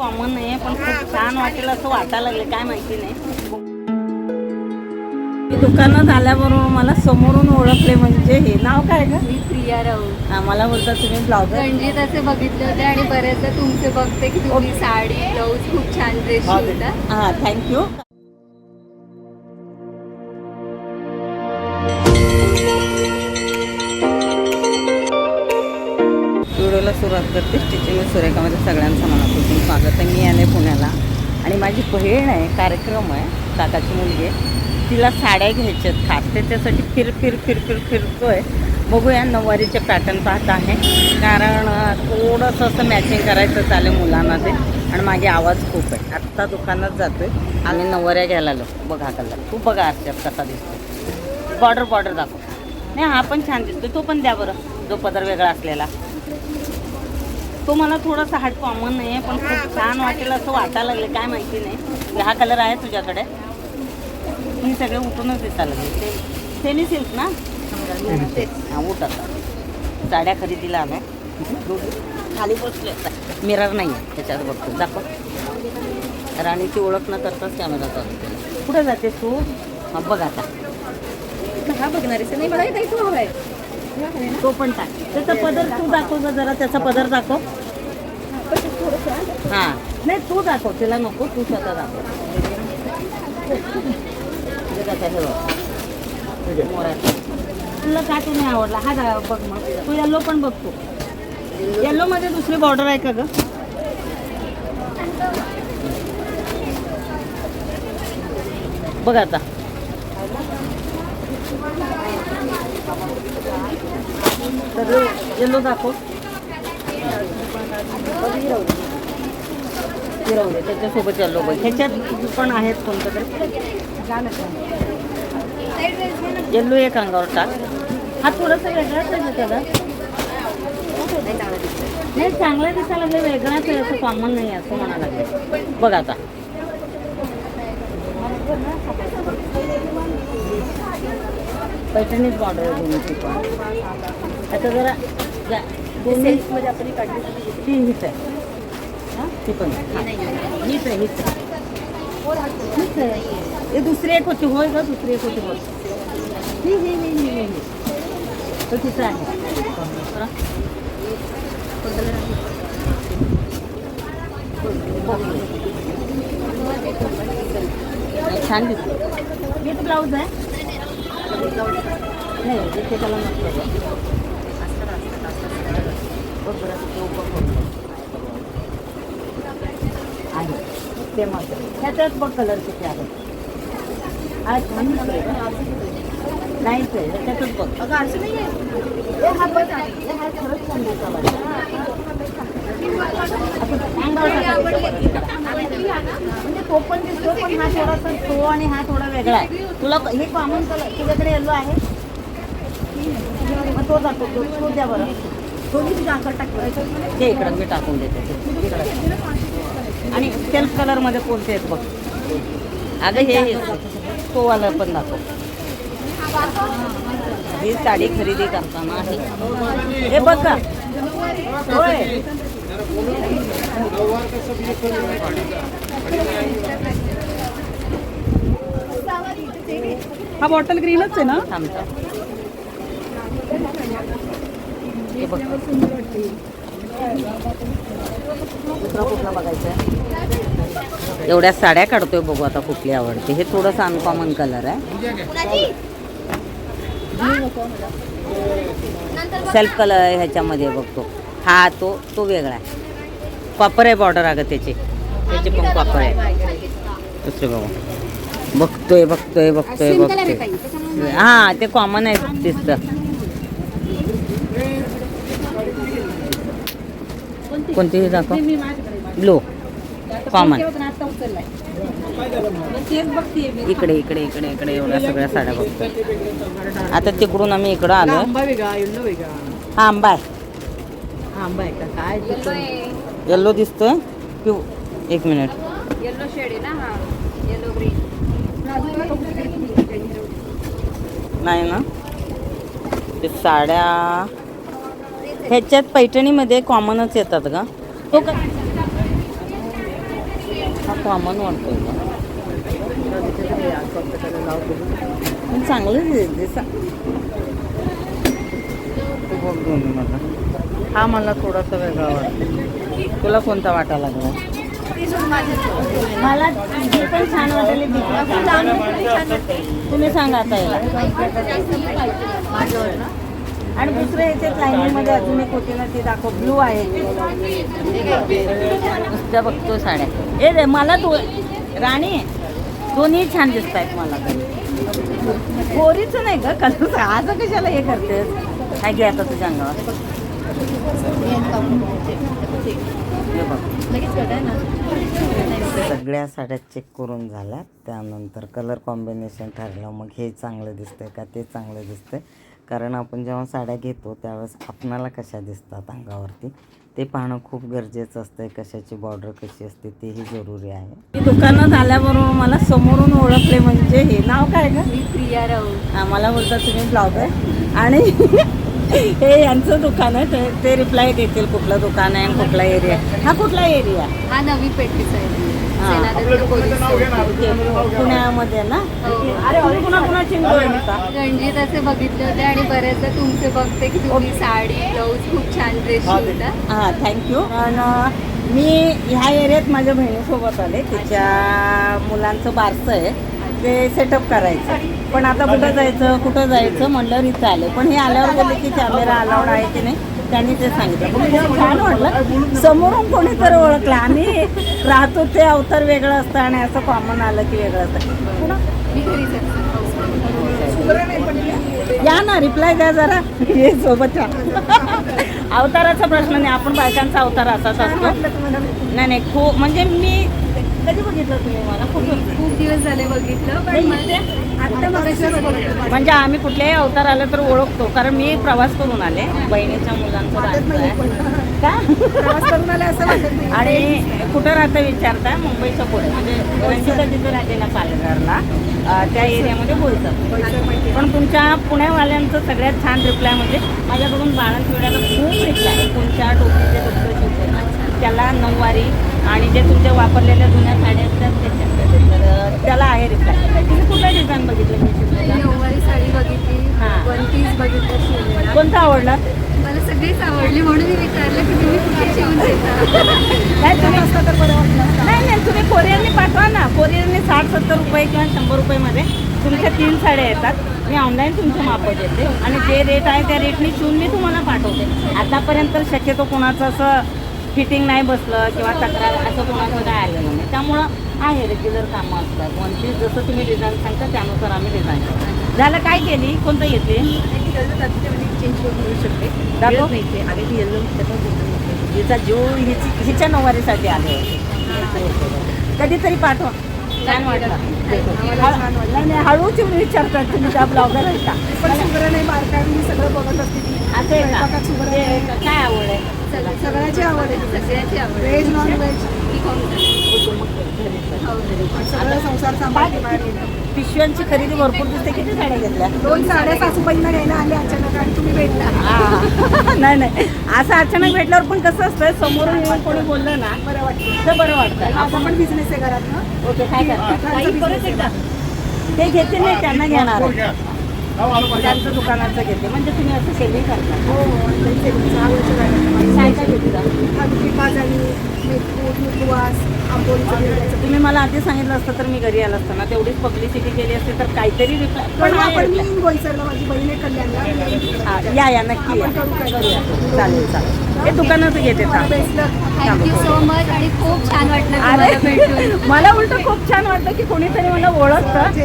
Common आहे पण खूप छान वाटेल असं वाटायला लागले काय माहिती नाही. मी दुकानात आल्याबरोबर मला समोरून ओळखले म्हणजे हे नाव काय ग? मी प्रिया राऊत. मला बोलतात तुम्ही ब्लाउज रणजित असे बघितले होते आणि बरेचदा तुमचे बघते की तुम्ही साडी ब्लाऊज खूप छान ड्रेस शिवता. हा थँक्यू व्हिडिओला सुरुवात करते. स्टिचिंग सुरेखामध्ये सगळ्यांचं मनापासून स्वागत आहे. मी आले पुण्याला. आणि माझी बहीण आहे कार्यक्रम आहे काकाची मुलगी आहे. तिला साड्या घ्यायच्या आहेत. खास त्याच्यासाठी फिर फिर फिर फिर आहे बघूया नऊवारीचे पॅटर्न पाहत आहे. कारण थोडंसं असं मॅचिंग करायचं चालेल मुलांना ते. आणि माझे आवाज खूप आहे. आत्ता दुकानात जातो आहे आम्ही नऊवाऱ्या घ्यायला आलो. बघा कलर. तू बघा आरशात कसा दिसतो बॉर्डर बॉर्डर दाखव. नाही हा पण छान दिसतो तो पण द्या बरं. जो पदर वेगळा असलेला. तो मला थोडासा हार्ड कॉमन आहे पण खूप छान वाटेल असं वाटायला लागले काय माहिती नाही. हा कलर आहे तुझ्याकडे. मी सगळे उठूनच दिसायला लागले. ते सेमी सिल्क ना? हा उठ आता. साड्या खरेदीला आल्या. खाली बसले मिरर नाही आहे त्याच्यात बघतो. दाखव. राणीची ओळख न करताच कॅमेरा चालू कुठे जाते तू? हा बघ आता. हा बघणार नाही तू पण टाक. त्याचा पदर तू दाखव गं जरा. त्याचा पदर दाखव. हां. नाही तू दाखव. तिला नको तू स्वतः दाखव. मोराचं. तुला का तू नाही आवडला? हा दा- बघ मग. तू येल्लो पण बघ तू येल्लो मध्ये दुसरी बॉर्डर आहे का ग? बघ आता. सगळे येल्लो दाखव. हिरवले. त्याच्यासोबत चाललो बघ ह्याच्यात पण आहेत कोणतं तरी? येल्लो एक अंगावर टाक. हा थोडासा वेगळाच आहे त्याला. नाही चांगला दिसायला लागले. वेगळाच आहे असं कॉमन नाही आहे असं म्हणायला लागले. बघ आता. पैठणीच बॉर्डर आहे दोन्हीची पण आता जरा आपण काढली ती आहे हाँ। ती पण हाँ. हीच आहे हीच आहे हीच आहे हे। दुसरी एक होती होय ग दुसरी एक होती होय ही ही। ही। ही ही ही. तो तिचा आहे बरं? नाही, छान दिसते विथ ब्लाऊज आहे नाही त्याला नसतं आहे ते मग ह्याच्यात बघ कलर किती आहे नाही छान आहे बघ अगं असं नाही हा पण आहे. हा खरंच छान म्हणजे तो पण दिसतो पण हा थोडासा तो आणि हा थोडा वेगळा आहे तुला हे कॉमन कलर तुझ्याकडे येलो आहे मग तो जातो तो तो द्या बरं ते इकडं मी टाकून देते. आणि सेल्फ कलरमध्ये कोणते आहेत बघ. अगं हे हे. तो वाला पण दाखव. ही साडी खरेदी करताना आहे. हे बघ का. होय. हा बॉटल ग्रीनच आहे ना? थांबता हे बघ. दुसरा कुठला बघायचा आहे? एवढ्या साड्या काढतोय बघू आता कुठली आवडते. हे थोडंसं अनकॉमन कलर आहे. सेल्फ कलर आहे ह्याच्यामध्ये बघतो हा तो तो वेगळा आहे. कॉपर आहे बॉर्डर अगं त्याची. त्याची पण कॉपर आहे. दुसरे बघू. बघतोय बघतोय बघतोय बघतोय. हा ते कॉमन आहे दिसतं. कोणतीही दाखव. ब्लू कॉमन इकडे इकडे इकडे इकडे एवढ्या सगळ्या साड्या बघतोय. आता तिकडून आम्ही इकडं आलो हा आंबा आहे. हा आंबा आहे का? काय येल्लो दिसतोय. पिऊ एक मिनिट. येल्लो शेड आहे ना हा. येल्लो ग्रीन नाही ना. ते साड्या ह्याच्यात पैठणीमध्ये कॉमनच येतात का तो का? हा कॉमन वाटतोय का पण चांगलं आहे ते सा- तू बघ दोन्ही मला हा मला थोडासा वेगळा वाटतो. तुला कोणता वाटा लागला? मला जे पण छान वाटेल तुम्ही सांगा आता याला. आणि दुसरं याच्यात लाईनिंगमध्ये अजून एक होती ना ती दाखव. ब्लू आहे. नुसत्या बघतो साड्या. ए रे मला दो राणी दोन्ही छान दिसत आहेत मला तरी गोरीचं नाही का कसं आज कशाला हे करतेस? काय घे आता तुझ्या अंगावर? सगळ्या साड्या चेक करून झाल्या. त्यानंतर कलर कॉम्बिनेशन ठरलं. मग हे चांगलं दिसतंय का? ते चांगलं दिसतंय. कारण आपण जेव्हा साड्या घेतो त्यावेळेस आपणाला कशा दिसतात अंगावरती ते पाहणं खूप गरजेचं असतंय. कशाची बॉर्डर कशी असते तेही जरुरी आहे. दुकानात आल्याबरोबर मला समोरून ओळखले म्हणजे हे. नाव काय का मी प्रिया राऊत. आम्हाला बोलतात तुम्ही ब्लॉगर आणि हे यांचं दुकान आहे. ते- ते रिप्लाय देतील कुठलं दुकान आहे आणि कुठला एरिया हा कुठला एरिया हा नवी पेठेचा आहे. पुण्यामध्ये ना. अरे अजून कुणा कुणाची होता रणजिताचे बघितले होते आणि बरेचदा तुमचे बघते की तुम्ही साडी ब्लाऊज खूप छान ड्रेस शिवता. हां थँक्यू आणि मी ह्या एरियात माझ्या बहिणीसोबत आले. तिच्या मुलांचं बारसं आहे. ते सेटअप करायचं. पण आता कुठं जायचं कुठं जायचं म्हटलं इथं आले. पण हे आल्यावर बोलले की कॅमेरा अलाउड आहे की नाही? त्यांनी ते सांगितलं. मला छान वाटलं. समोरून कोणीतरी ओळखलं. आम्ही राहतो ते अवतार वेगळं असतं आणि असं कॉमन आलं की वेगळं असतं. या ना रिप्लाय द्या जरा. ये सोबत. अवताराचा प्रश्न नाही. आपण बायकांचा अवतार असाच असतो. नाही नाही खूप. म्हणजे मी कधी बघितलं तुम्ही मला? खूप खूप दिवस झाले बघितलं पण म्हणजे आम्ही कुठल्याही अवतार आलं तर ओळखतो. कारण मी प्रवास करून आले. बहिणीच्या मुलांचं. का? आणि कुठं राहतं विचारता? मुंबईच्या पुढे. म्हणजे रंजिता तिथं राहते ना पालघरला त्या एरियामध्ये बोलतात. पण तुमच्या पुण्यावाल्यांचं सगळ्यात छान रिप्लाय म्हणजे माझ्याकडून वेळाला खूप रिप्लाय कोणत्या टोपीचे ना त्याला नऊवारी आणि जे तुमच्या वापरलेल्या जुन्या साड्या असतात त्याच्या त्याला आहे रिप्लाय तुम्ही कुठला डिझाईन बघितलं नऊवारी साडी बघितली हा. वन पीस बघितलं शिवलेला. कोणता आवडला? मला सगळीच आवडली म्हणून मी विचारलं की तुम्ही कुठे शिवून देता? नाही तुम्ही असता तर बरं. नाही नाही तुम्ही कोरियरने पाठवा ना. कोरियरने साठ सत्तर रुपये किंवा शंभर रुपयेमध्ये तुमच्या तीन साड्या येतात. मी ऑनलाईन तुमचं मापं देते. आणि जे रेट आहे त्या रेटने शिवून मी तुम्हाला पाठवते. आतापर्यंत शक्यतो कोणाचं असं फिटिंग नाही बसलं किंवा तक्रार असं कोणाचं काय आलेलं नाही. त्यामुळं आहे रेग्युलर कामं असतात. पीस जसं तुम्ही डिझाईन सांगता त्यानुसार आम्ही डिझाईन करतो. झालं काय केली? कोणतं येते चेंज करून मिळू शकते दाखव. ते येल्लो हिचा जो हिची हिच्या नऊवारीसाठी आले होते. कधीतरी पाठवा. छान वाटलं. नाही नाही हळूच विचारतात तुम्ही त्या ब्लॉगर आहे का? पण शुगर नाही बारकाई मी सगळं बघत असते ती. असं आहे स्वयंपाकात आहे काय आवड आहे? सगळं- सगळ्याची आवड आहे. सगळ्याची आवड व्हेज नॉन व्हेज सगळं संसार सांभाळते बाहेर गेलं. पिशव्यांची खरेदी भरपूर दिसते. किती साड्या घेतल्या? दोन साड्या सासूबाईंना घ्यायला आले अचानक आणि तुम्ही भेटला. हा. नाही नाही. असं अचानक भेटल्यावर पण कसं असतं समोरून येऊन कोणी बोललं ना बरं वाटतं. तर बरं वाटतं. माझा पण बिझनेस आहे घरात ना? ओके काय करतात. ते घेते नाही त्यांना घेणार त्यांचं दुकानाचं घेते. म्हणजे तुम्ही असं सेलिंग करता. हो हो. काय काय घेतलं. तुम्ही मला आधी सांगितलं असतं तर मी घरी आलं असतं ना. तेवढीच पब्लिसिटी केली असते तर काहीतरी रिप्लाय पण आपण मी माझी बहीण कल्याणला. हा, या या नक्की या. चालेल चालेल. हे दुकानाचं घेते. थँक्यू सो मच आणि वाटलं मला उलट खूप छान वाटतं की कोणीतरी मला ओळखतं.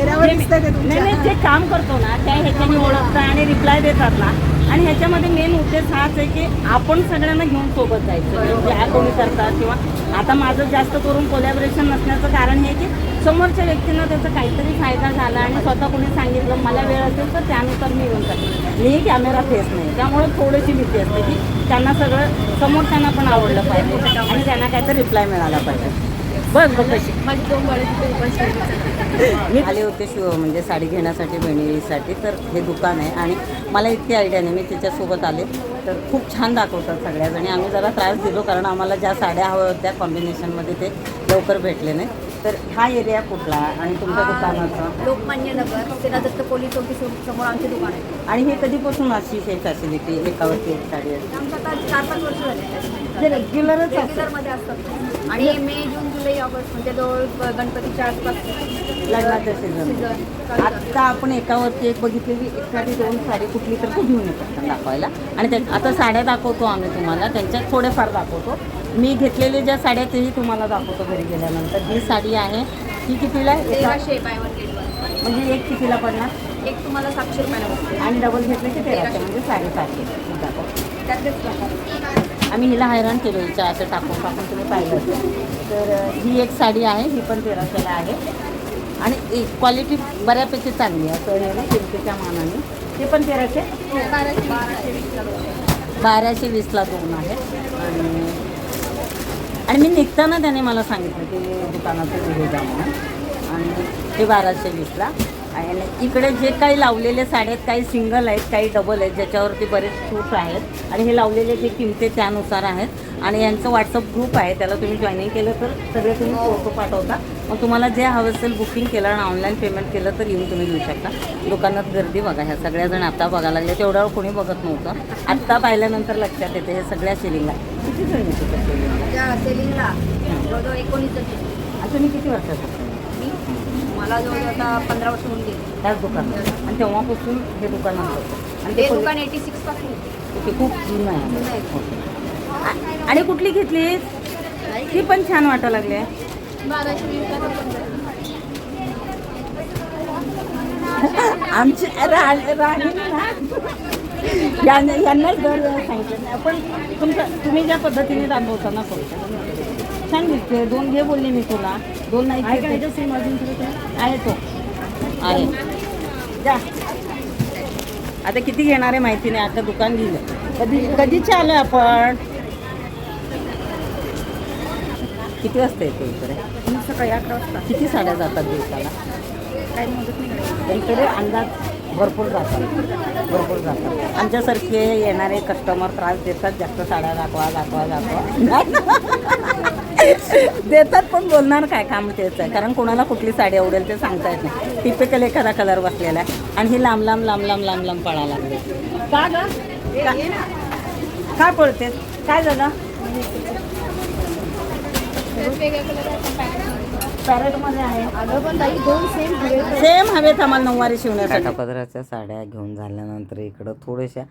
नाही नाही जे काम करतो ना त्या ह्याच्याने ओळखतं आणि रिप्लाय देतात ना. आणि ह्याच्यामध्ये मेन उद्देश हाच आहे की आपण सगळ्यांना घेऊन सोबत जायचं. ज्या कोणी करतात किंवा आता माझं जास्त करून कोलॅबरेशन नसण्याचं कारण हे की समोरच्या व्यक्तींना त्याचा काहीतरी फायदा झाला आणि स्वतः कोणी सांगितलं मला वेळ असेल तर त्यानुसार मी येऊन जाते मी कॅमेरा फेस नाही. त्यामुळे थोडीशी भीती असते की त्यांना सगळं समोर त्यांना पण आवडलं पाहिजे आणि त्यांना काहीतरी रिप्लाय मिळाला पाहिजे. बघ बघ कशी माझी दोन बळे तिथे उपास मी आले होते शिव म्हणजे साडी घेण्यासाठी बहिणीसाठी तर हे दुकान आहे. आणि मला इतकी आयडिया नाही मी तिच्यासोबत आले. तर खूप छान दाखवतात सगळ्याजणी. आम्ही जरा त्रास दिलो कारण आम्हाला ज्या साड्या हव्या होत्या कॉम्बिनेशनमध्ये ते लवकर भेटले नाही. तर हा एरिया कुठला आणि तुमच्या दुकानाचा? लोकमान्य नगर सेना दत्त पोलीस चौकी सम- समोर आमचे दुकान आहे. आणि हे कधीपासून अशी हे फॅसिलिटी एकावरती एक साडी असते आमचं आता चार पाच वर्ष ते झाले रेग्युलरच असतं. रेग्युलरमध्ये असतात आणि मे जून जुलै ऑगस्ट म्हणजे जवळ गणपतीच्या आसपास. लग्नाच्या सीझन सीझन आत्ता आपण एकावरती एक बघितलेली एखादी दोन साडी कुठली तर ती घेऊन येतात दाखवायला. आणि त्या आता साड्या दाखवतो आम्ही तुम्हाला त्यांच्यात थोडेफार दाखवतो. मी घेतलेल्या ज्या साड्या तेही तुम्हाला दाखवतो घरी गेल्यानंतर. ही साडी आहे ही कितीला आहे? एका- तेराशे बाय वन गेट वन म्हणजे एक कितीला पडणार? एक तुम्हाला सातशे रुपयाला आणि डबल घेतले की तेराशे म्हणजे साडेसातशे. ही आम्ही हिला हैराण केलो हिच्या असं टाकून टाकून तुम्ही पाहिलं तर ही एक साडी आहे ही पण तेराशेला आहे. आणि क्वालिटी बऱ्यापैकी चांगली आहे असं हे ना किमतीच्या मानाने. ते पण तेराशे? दोन. बाराशे वीसला दोन आहे. आणि आणि मी निघताना त्याने मला सांगितलं की दुकानातून हे जा म्हणून. आणि ते बाराशे वीसला आणि इकडे जे काही लावलेले साड्या आहेत काही सिंगल आहेत काही डबल आहेत ज्याच्यावरती बरेच सूट आहेत. आणि हे लावलेले जे किमती त्यानुसार आहेत. आणि यांचं व्हॉट्सअप ग्रुप आहे त्याला तुम्ही जॉईनिंग केलं तर सगळे तुम्ही फोटो पाठवता. मग तुम्हाला जे हवं असेल बुकिंग केलं आणि ऑनलाईन पेमेंट केलं तर येऊन तुम्ही घेऊ शकता. दुकानात गर्दी बघा ह्या सगळ्याजण आता बघायला लागले. तेवढ्यावर कोणी बघत नव्हतं. आत्ता पाहिल्यानंतर लक्षात येते हे सगळ्या सेलिंगला किती जण सेलिंगला तुम्ही किती वर्षाचा मी? मला जवळजवळ आता पंधरा वर्ष होऊन गेली. त्याच दुकानात. आणि तेव्हापासून हे दुकान आणि ते दुकान एटी सिक्सपासून होते. ओके खूप जुनं आहे. आणि कुठली घेतली? ती पण छान वाटायला लागली. आमची राणी यांनाच दर सांगितलं नाही. पण तुमचं तुम्ही ज्या पद्धतीने दाखवता ना फक्त छान दिसते दोन घे बोलली मी तुला. दोन नाही. आहे तो. आहे. जा. आता किती घेणार आहे माहिती नाही. आता दुकान गेलं कधी कधीचे आलो आपण? किती वाजता येते इकडे? सकाळी अकरा वाजता. किती साड्या जातात दिवसाला? काही मदत नाही इकडे अंदाज भरपूर जातात. भरपूर जातात. आमच्यासारखे येणारे कस्टमर त्रास देतात जास्त साड्या दाखवा दाखवा दाखवा. देतात पण बोलणार काय काम तेच आहे. कारण कोणाला कुठली साडी आवडेल ते सांगता येत नाही. टिपिकल एखादा कलर बसलेला आहे. आणि ही लांब लांब लांब लांब लांब लांब पळायला लागले. का ग? काय पळते काय झालं? पॅरेटमध्ये आहे. सेम हवे सेम हवेत आम्हाला नऊवारी शिवण्यासाठी. पदराच्या साड्या घेऊन झाल्यानंतर इकडं थोड्याशा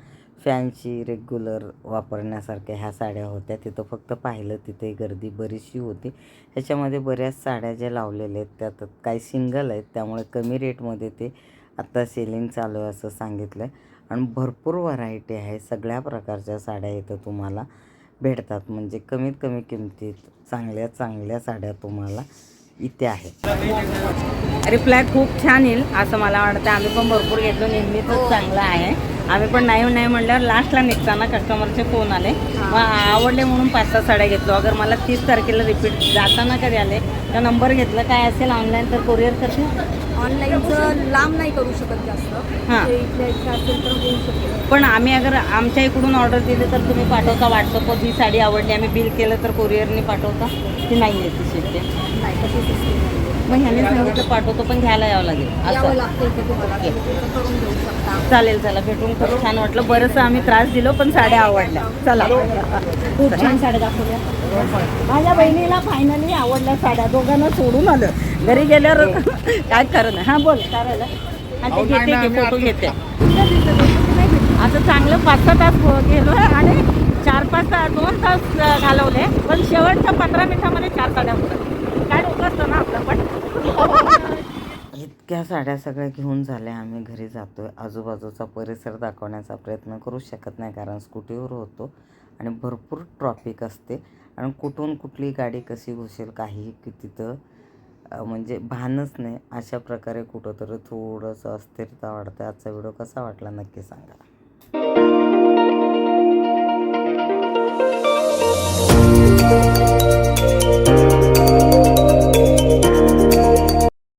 फॅन्सी रेग्युलर वापरण्यासारख्या ह्या साड्या होत्या. तिथं फक्त पाहिलं तिथे गर्दी बरीचशी होती. ह्याच्यामध्ये बऱ्याच साड्या ज्या लावलेल्या आहेत त्यात काही सिंगल आहेत. त्यामुळे कमी रेटमध्ये ते आत्ता सेलिंग चालू आहे असं सांगितलं आहे आणि भरपूर व्हरायटी आहे सगळ्या प्रकारच्या साड्या इथं तुम्हाला भेटतात. म्हणजे कमीत कमी किमतीत चांगल्या चांगल्या साड्या तुम्हाला इथे आहेत. रिप्लाय खूप छान येईल असं मला वाटतं. आम्ही पण भरपूर घेतलो. नेहमीच चांगलं आहे. आम्ही पण नाही नाही म्हणल्यावर लास्टला निघताना कस्टमरचे फोन आले. मग आवडले म्हणून पाच सहा साड्या घेतलो अगर मला तीस तारखेला रिपीट जाताना कधी आले तर नंबर घेतला. काय असेल ऑनलाईन तर कोरिअर करते ऑनलाईनचं लांब नाही करू शकत जास्त. हां. ते इथल्या इथं असेल तर होऊ शकेल. पण आम्ही अगर आमच्या इकडून ऑर्डर दिली तर तुम्ही पाठवता व्हॉट्सअपवर ही साडी आवडली आम्ही बिल केलं तर कोरिअरने पाठवता. ती नाही आहे ती नाही तशी नाही. मग ह्याने सांगितलं पाठवतो पण घ्यायला यावं लागेल. यावं असं. चालेल चला. भेटून खूप छान वाटलं. बरंचसं आम्ही त्रास दिलो पण साड्या आवडल्या. चला. खूप छान साड्या दाखवल्या. माझ्या बहिणीला फायनली आवडल्या साड्या. दोघांना सोडून आलं. घरी गेल्यावर काय खरं नाही. हां बोल. काय राहिलं हा ते घेते की फोटो घेते. आता चांगलं पाच सहा तास गेलो आणि चार पाच तास दोन तास घालवले. पण शेवटच्या पंधरा मिनिटामध्ये चार साड्या होतात ना इतक्या साड्या सगळ्या घेऊन झाल्या आम्ही घरी जातो आजूबाजूचा परिसर दाखवण्याचा प्रयत्न करू शकत नाही कारण स्कूटीवर होतो आणि भरपूर ट्रॉफिक असते. आणि कुठून कुठली गाडी कशी घुसेल काही तिथं म्हणजे भानच नाही. अशा प्रकारे कुठंतरी थोडंसं अस्थिरता वाढते. आजचा व्हिडिओ कसा वाटला नक्की सांगा.